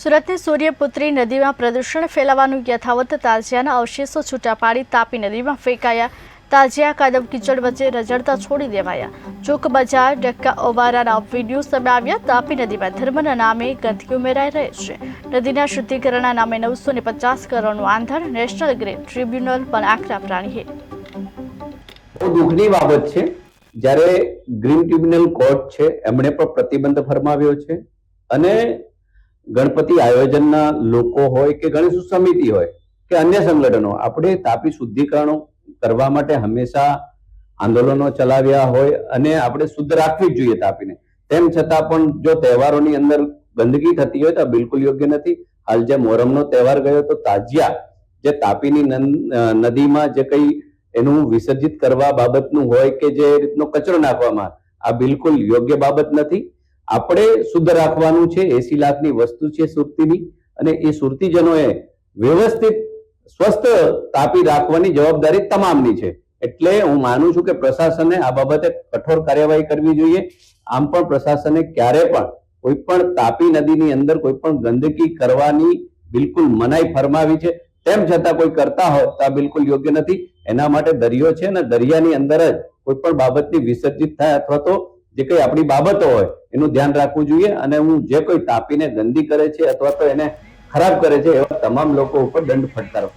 સુરતની સૂર્યપુત્રી નદીમાં પ્રદૂષણ ફેલાવાનું યથાવત તાજિયાના અવશેષો છૂટા પાડી તાપી નદીમાં ફેંકાયા. તાજિયા કાદવ કીચડ વચ્ચે રજડતા છોડી દેવાયા. ચોક બજાર ડક્કા ઓવારાના વીડિયો સામે આવ્યા તાપી નદીમાં ધર્મના નામે ગંદકી ઉમેરાઈ રહી છે. નદીના શુદ્ધિકરણના નામે નવસો ને પચાસ કરોડનું આંધણ નેશનલ ગ્રીન ટ્રિબ્યુનલ પણ આકરા પ્રાણીએ બહુ દુઃખની બાબત છે, જ્યારે ગ્રીન ટ્રિબ્યુનલ કોર્ટ છે, એમણે પણ પ્રતિબંધ ફરમાવ્યો છે અને ગણપતિ આયોજનના લોકો હોય કે ગણેશ સમિતિ હોય કે અન્ય સંગઠનો, આપણે તાપી શુદ્ધિકરણો કરવા માટે હંમેશા આંદોલનો ચલાવ્યા હોય અને આપણે શુદ્ધ રાખવી જ જોઈએ તાપીને. તેમ છતાં પણ જો તહેવારોની અંદર ગંદકી થતી હોય તો બિલકુલ યોગ્ય નથી. હાલ જે મોહરમનો તહેવાર ગયો તો તાજિયા, જે તાપીની નદીમાં જે કઈ એનું વિસર્જિત કરવા બાબતનું હોય કે જે રીતનો કચરો નાખવામાં, આ બિલકુલ યોગ્ય બાબત નથી. આપણે શુદ્ધ રાખવાનું છે એસી લાખની વસ્તુ છે સુરતીની અને એ સુરતીજનોએ વ્યવસ્થિત સ્વસ્થ તાપી રાખવાની જવાબદારી તમામની છે. એટલે હું માનું છું કે પ્રશાસને આ બાબતે કઠોર કાર્યવાહી કરવી જોઈએ. આમ પણ પ્રશાસને ક્યારે પણ કોઈ પણ તાપી નદીની અંદર કોઈ પણ ગંદકી કરવાની બિલકુલ મનાઈ ફરમાવી છે. તેમ છતાં કોઈ કરતા હોય તો આ બિલકુલ યોગ્ય નથી. એના માટે દરિયો છે અને દરિયાની અંદર જ કોઈ પણ બાબતની વિસર્જિત થાય અથવા તો જે કઈ આપણી બાબતો હોય, એનું ધ્યાન રાખવું જોઈએ અને હું જે કોઈ તાપીને ગંદી કરે છે અથવા તો એને ખરાબ કરે છે, એવા તમામ લોકો ઉપર દંડ ફટકારો.